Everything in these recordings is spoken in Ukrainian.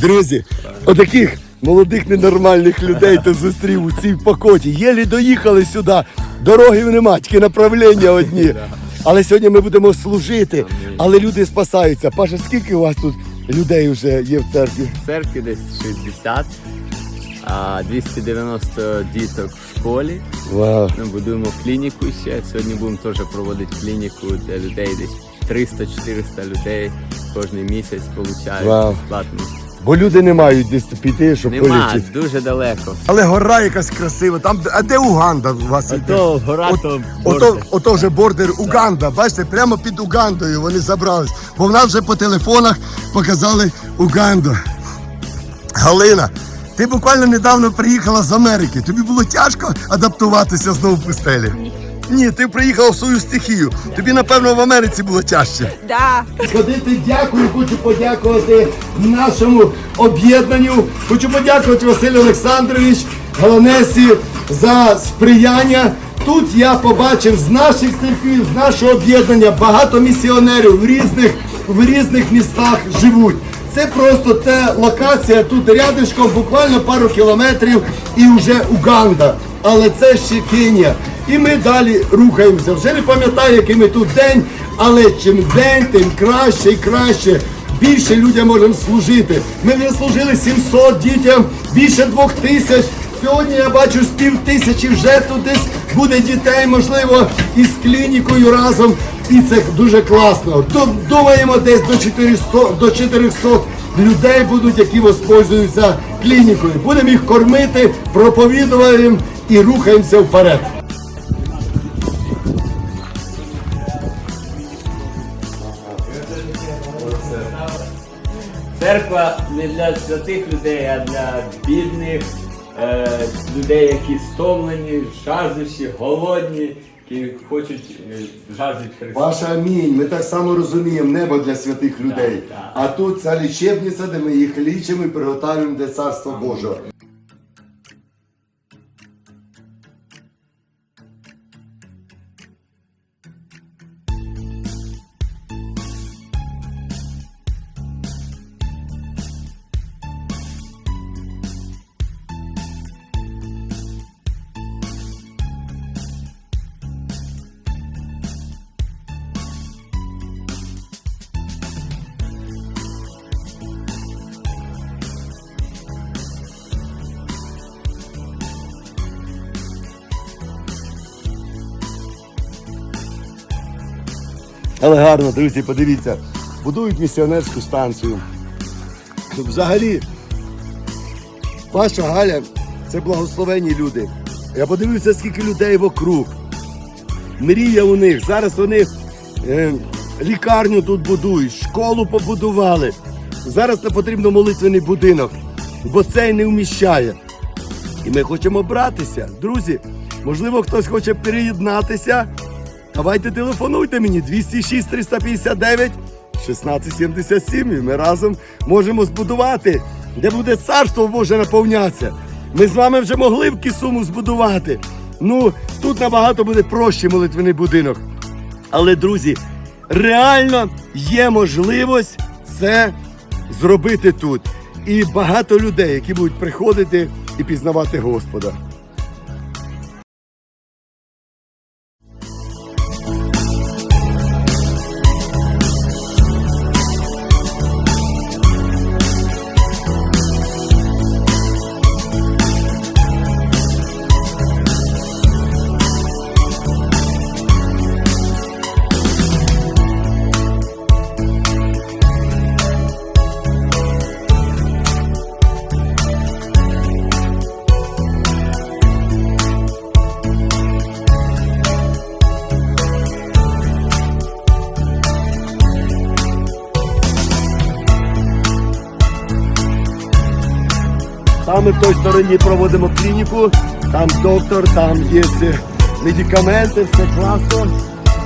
Друзі, отаких молодих ненормальних людей ти зустрів у цій покоті. Єлі доїхали сюди. Дороги нема, тільки направлення одні. Але сьогодні ми будемо служити, але люди спасаються. Паша, скільки у вас тут людей вже є в церкві? В церкві десь 60, а 290 діток в школі. Вау. Ми будуємо клініку ще. Сьогодні будемо теж проводити клініку для людей десь 300-400 людей кожен місяць получають безплатно. Бо люди не мають десь піти, щоб Нема, полічити. дуже далеко. Але гора якась красива. Там, а де Уганда у вас? Іде? гора, От- то Ото, бордер. ото вже бордер Уганда. Бачите, прямо під Угандою вони забрались. Бо в нас вже по телефонах показали Уганду. Галина, ти буквально недавно приїхала з Америки. Тобі було тяжко адаптуватися знову в пустелі? Ні. Ти приїхав в свою стихію. Тобі, напевно, в Америці було тяжче. Да. Сходити, дякую, хочу подякувати нашому об'єднанню. Хочу подякувати Василю Олександрович Галанесі за сприяння. Тут я побачив з наших церквів, з нашого об'єднання багато місіонерів в різних, в різних містах живуть. Це просто це локація тут рядишком, буквально пару кілометрів і вже Уганда. Але це ще Кенія. І ми далі рухаємося. Вже не пам'ятаю, який ми тут день, але чим день, тим краще і краще. Більше людям можемо служити. Ми вже служили 700 дітям, більше двох тисяч. Сьогодні я бачу з пів тисячі вже тут десь буде дітей, можливо, із клінікою разом. І це дуже класно. Ду- Думаємо, десь до 400, до 400 людей будуть, які воспользуються клінікою. Будемо їх кормити, проповідуємо і рухаємося вперед. Церква не для святих людей, а для бідних е, людей, які стомлені, жаждущі, голодні, які хочуть е, жаждуть Христа. Ваша амінь. Ми так само розуміємо небо для святих людей. так. А тут ця лічебниця, де ми їх лічимо і приготуємо для царства Божого. Але гарно, друзі, подивіться, будують місіонерську станцію. Взагалі, Паша Галя це благословенні люди. Я подивився, скільки людей вокруг. Мрія у них. Зараз вони е, лікарню тут будують, школу побудували. Зараз не потрібно молитвений будинок, бо цей не вміщає. І ми хочемо братися. Друзі, можливо, хтось хоче приєднатися. Давайте телефонуйте мені 206 359 1677 і ми разом можемо збудувати, де буде царство Боже наповнятися. Ми з вами вже могли в Кісуму збудувати. Ну, тут набагато буде проще молитвений будинок. Але, друзі, реально є можливість це зробити тут. І багато людей, які будуть приходити і пізнавати Господа. Ми в той стороні проводимо клініку, там доктор, там є медикаменти, все класно.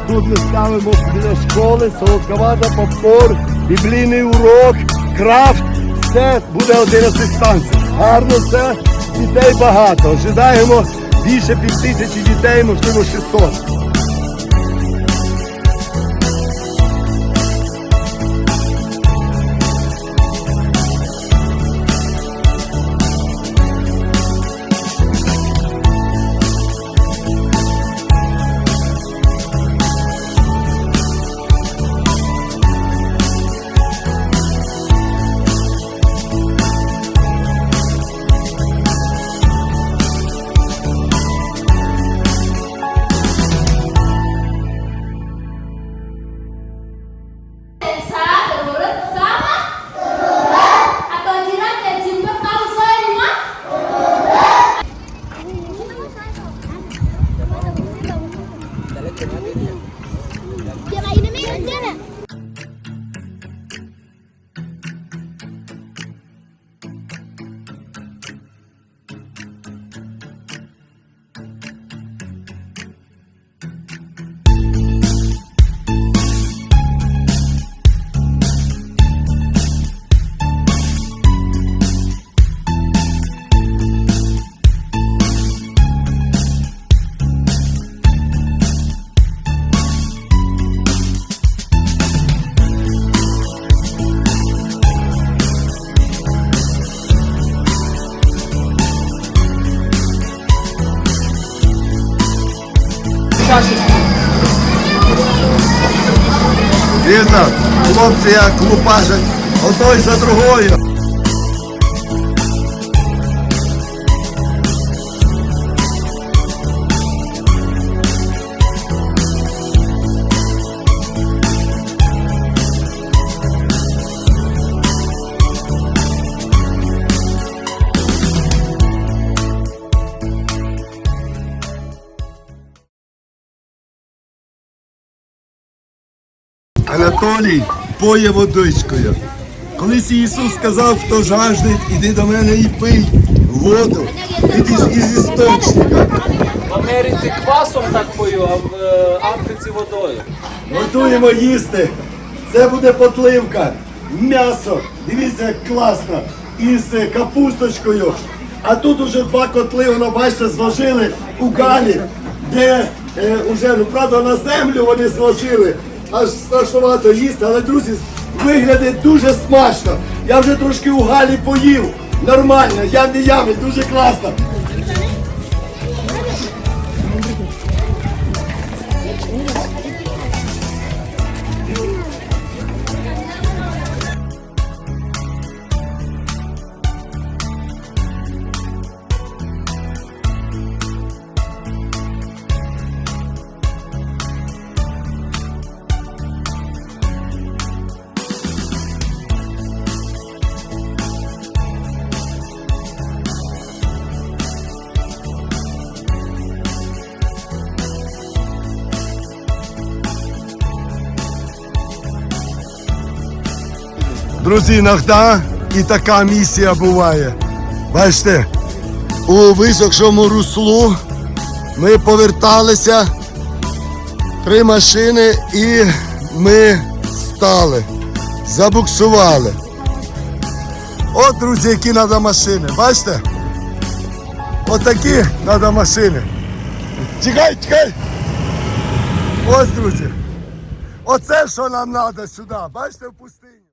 Тут ми ставимо біля школи, солодка вода, попкорн, біблійний урок, крафт. Все буде 11 станцій. Гарно все, дітей багато. Ожидаємо більше пів тисячі дітей, можливо 600. Get it. Видно, хлопці як лупашать одної за другою. Анатолій поє водичкою. Колись Ісус сказав, хто жаждить, іди до мене і пий воду із, із істочника. В Америці квасом так пою, а в е, Африці водою. Готуємо їсти. Це буде потливка. М'ясо. Дивіться, як класно. Із е, капусточкою. А тут уже два котли, воно бачите, зложили у галі, де е, уже, ну правда, на землю вони зложили. Аж страшновато їсти, але друзі, виглядає дуже смачно. Я вже трошки у галі поїв. Нормально, я не ями, дуже класно. Друзі, іноді і така місія буває. Бачите, у висохшому руслу ми поверталися три машини і ми стали, забуксували. От, друзі, які треба машини. Бачите? Отакі треба машини. Тікай, тікай! Ось, друзі. Оце що нам треба сюди. Бачите, в пустині.